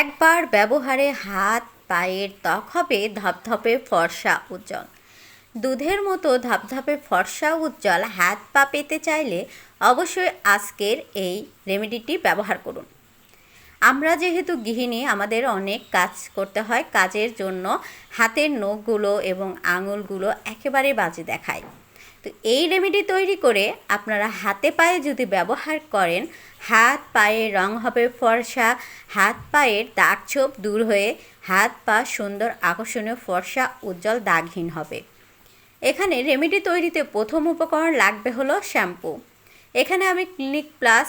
একবার ব্যবহারে হাত, পায়ের ত্বক হবে ধপধপে ফর্সা উজ্জ্বল। দুধের মতো ধপধপে ফর্সা উজ্জ্বল হাত পা পেতে চাইলে অবশ্যই আজকের এই রেমেডিটি ব্যবহার করুন। আমরা যেহেতু গৃহিণী, আমাদের অনেক কাজ করতে হয়। কাজের জন্য হাতের নখগুলো এবং আঙুলগুলো একেবারে বাজে দেখায়। তো এই রেমেডি তৈরি করে আপনারা হাতে পায়ে যদি ব্যবহার করেন, হাত পায়ের রং হবে ফর্সা, হাত পায়ের দাগ ছোপ দূর হয়ে হাত পা সুন্দর আকর্ষণীয় ফর্সা, উজ্জ্বল দাগহীন হবে। এখানে রেমেডি তৈরিতে প্রথম উপকরণ লাগবে হলো শ্যাম্পু। এখানে আমি ক্লিনিক প্লাস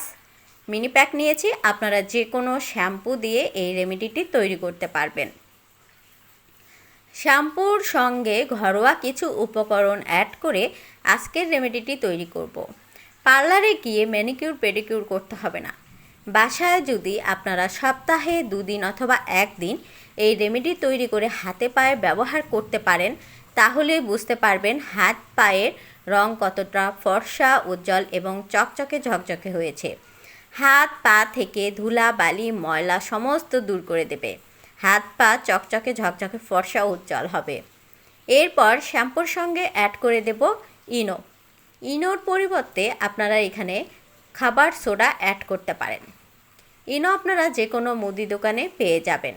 মিনি প্যাক নিয়েছি, আপনারা যে কোনো শ্যাম্পু দিয়ে এই রেমেডিটি তৈরি করতে পারবেন। শ্যাম্পুর সঙ্গে ঘরোয়া কিছু উপকরণ অ্যাড করে আজকের রেমেডিটি তৈরি করব। পার্লারে গিয়ে ম্যানিকিউর পেডিকিউর করতে হবে না। বাসায় যদি আপনারা সপ্তাহে দুদিন অথবা একদিন এই রেমেডি তৈরি করে হাতে পায়ে ব্যবহার করতে পারেন, তাহলে বুঝতে পারবেন হাত পায়ের রং কতটা ফর্সা, উজ্জ্বল এবং চকচকে ঝকঝকে হয়েছে। হাত, পা থেকে ধুলা, বালি, ময়লা সমস্ত দূর করে দেবে। হাত পা চকচকে ঝকঝকে ফর্সা উজ্জ্বল হবে। এরপর শ্যাম্পুর সঙ্গে অ্যাড করে দেব ইনো। ইনোর পরিবর্তে আপনারা এখানে খাবার সোডা অ্যাড করতে পারেন। ইনো আপনারা যে কোনো মুদি দোকানে পেয়ে যাবেন।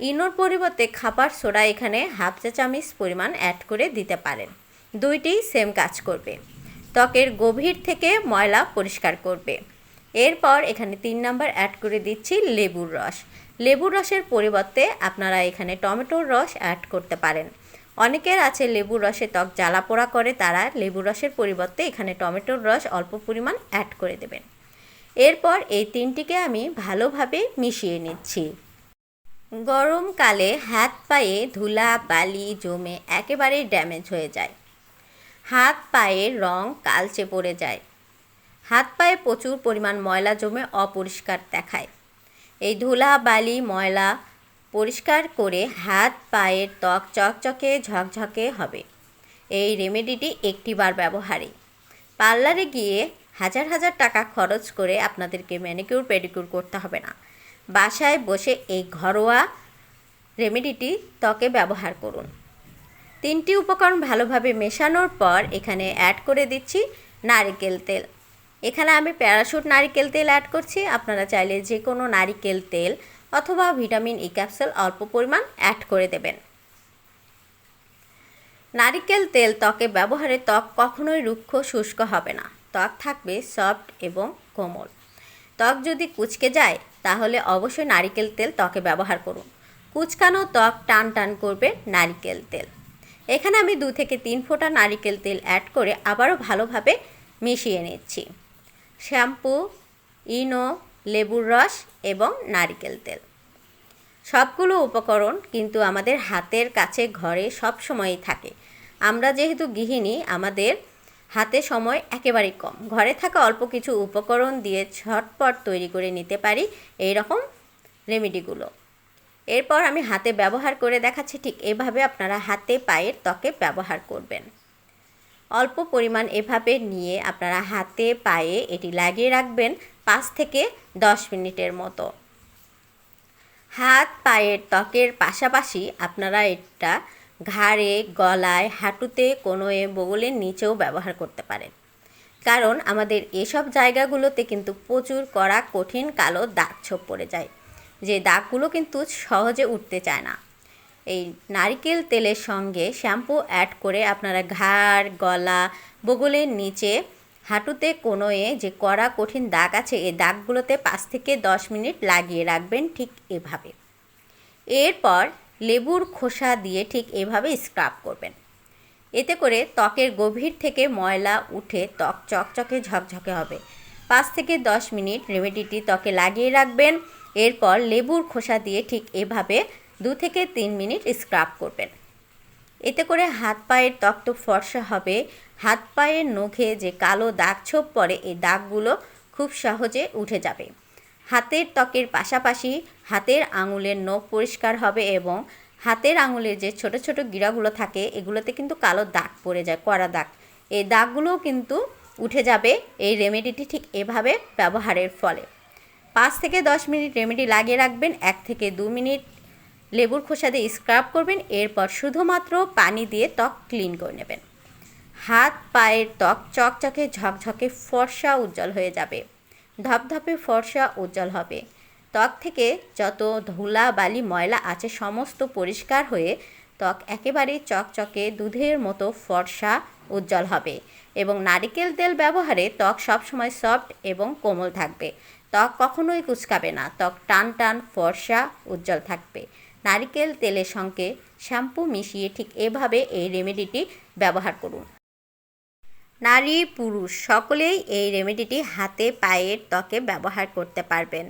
ইনোর পরিবর্তে খাবার সোডা এখানে হাফ চা চামচ পরিমাণ অ্যাড করে দিতে পারেন। দুইটি সেম কাজ করবে। ত্বকের গভীর থেকে ময়লা পরিষ্কার করবে। এরপর এখানে তিন নাম্বার অ্যাড করে দিচ্ছি লেবুর রস। লেবুর রসের পরিবর্তে আপনারা এখানে টমেটোর রস অ্যাড করতে পারেন। অনেকের আছে লেবুর রসে ত্বক জ্বালা পোড়া করে, তারা লেবুর রসের পরিবর্তে এখানে টমেটোর রস অল্প পরিমাণ অ্যাড করে দেবেন। এরপর এই তিনটিকে আমি ভালোভাবে মিশিয়ে নিচ্ছি। গরমকালে হাত পায়ে ধুলা, বালি জমে একেবারে ড্যামেজ হয়ে যায়। হাত পায়ের রং কালচে পড়ে যায়। হাত পায়ে প্রচুর পরিমাণ ময়লা জমে অপরিষ্কার দেখায়। এই ধুলা, বালি, ময়লা পরিষ্কার করে হাত, পায়ের ত্বক চকচকে, ঝকঝকে হবে। এই রেমেডিটি একটিবার ব্যবহারে। পার্লারে গিয়ে হাজার হাজার টাকা খরচ করে আপনাদেরকে ম্যানিকিউর পেডিকিউর করতে হবে না। বাসায় বসে এই ঘরোয়া রেমেডিটি ত্বকে ব্যবহার করুন। তিনটি উপকরণ ভালোভাবে মেশানোর পর এখানে অ্যাড করে দিচ্ছি নারিকেল তেল। এখানে আমি প্যারাশুট নারিকেল তেল অ্যাড করছি। আপনারা চাইলে যে কোনো নারিকেল তেল অথবা ভিটামিন ই ক্যাপসুল অল্প পরিমাণ অ্যাড করে দেবেন। নারিকেল তেল ত্বকে ব্যবহারে ত্বক কখনোই রুক্ষ, শুষ্ক হবে না। ত্বক থাকবে সফট এবং কোমল। ত্বক যদি কুচকে যায়, তাহলে অবশ্যই নারিকেল তেল ত্বকে ব্যবহার করুন। কুচকানো ত্বক টান টান করবে নারিকেল তেল। এখানে আমি দু থেকে তিন ফোঁটা নারিকেল তেল অ্যাড করে আবারও ভালোভাবে মিশিয়ে নিচ্ছি। শ্যাম্পু, ইনো, লেবুর রস এবং নারিকেল তেল। সবগুলো উপকরণ কিন্তু আমাদের হাতের কাছে ঘরে সব সময়ই থাকে। আমরা যেহেতু গৃহিণী, আমাদের হাতে সময় একেবারেই কম। ঘরে থাকা অল্প কিছু উপকরণ দিয়ে ঝটপট তৈরি করে নিতে পারি এই রকম রেমেডিগুলো। এরপর আমি হাতে ব্যবহার করে দেখাচ্ছি ঠিক এভাবে আপনারা হাতে পায়ের ত্বকে ব্যবহার করবেন। অল্প পরিমাণ এভাবে নিয়ে আপনারা হাতে, পায়ে এটি লাগিয়ে রাখবেন পাঁচ থেকে দশ মিনিটের মতো। হাত, পায়ের ত্বকের পাশাপাশি আপনারা এটা ঘাড়ে, গলায়, হাঁটুতে কোনোয়ে বগলের নিচেও ব্যবহার করতে পারেন। কারণ আমাদের এসব জায়গাগুলোতে কিন্তু প্রচুর কড়া, কঠিন, কালো দাগ ছোপ পড়ে যায়। যে দাগগুলো কিন্তু সহজে উঠতে চায় না। এই নারিকেল তেলের সঙ্গে শ্যাম্পু অ্যাড করে আপনারা ঘাড়, গলা, বগলের নিচে, হাঁটুতে কোনোয়ে যে কড়া কঠিন দাগ আছে এই দাগগুলোতে পাঁচ থেকে দশ মিনিট লাগিয়ে রাখবেন ঠিক এভাবে। এরপর লেবুর খোসা দিয়ে ঠিক এভাবে স্ক্রাব করবেন। এতে করে ত্বকের গভীর থেকে ময়লা উঠে ত্বক চকচকে ঝকঝকে হবে। পাঁচ থেকে দশ মিনিট রেমেডিটি ত্বকে লাগিয়ে রাখবেন। এরপর লেবুর খোসা দিয়ে ঠিক এভাবে দু থেকে তিন মিনিট স্ক্রাব করবেন। এতে করে হাত পায়ের ত্বক তো ফর্সা হবে। হাত পায়ের নখে যে কালো দাগ ছোপ পড়ে, এই দাগগুলো খুব সহজে উঠে যাবে। হাতের ত্বকের পাশাপাশি হাতের আঙুলের নখ পরিষ্কার হবে এবং হাতের আঙুলের যে ছোট ছোট গিরাগুলো থাকে, এগুলোতে কিন্তু কালো দাগ পড়ে যায়, কড়া দাগ। এই দাগগুলোও কিন্তু উঠে যাবে। এই রেমেডিটি ঠিক এভাবে ব্যবহারের ফলে। পাঁচ থেকে দশ মিনিট রেমেডি লাগিয়ে রাখবেন। এক থেকে দু মিনিট লেবুর খোসা দিয়ে স্ক্রাব করবেন, এরপর শুধুমাত্র পানি দিয়ে ত্বক ক্লিন করে নেবেন। হাত, পায়ের ত্বক চকচকে ঝকঝকে ফর্সা উজ্জ্বল হয়ে যাবে। ধপধপে ফর্সা উজ্জ্বল হবে। ত্বক থেকে যত ধুলা, বালি, ময়লা আছে, সমস্ত পরিষ্কার হয়ে ত্বক একেবারে চকচকে, দুধের মতো ফর্সা উজ্জ্বল হবে এবং নারিকেল তেল ব্যবহারে ত্বক সবসময় সফট এবং কোমল থাকবে। ত্বক কখনোই কুচকাবে না। ত্বক টান টান, ফর্সা, উজ্জ্বল থাকবে। নারিকেল তেলের সঙ্গে শ্যাম্পু মিশিয়ে ঠিক এভাবে এই রেমেডিটি ব্যবহার করুন। নারী পুরুষ সকলেই এই রেমেডিটি হাতে, পায়ের ত্বকে ব্যবহার করতে পারবেন।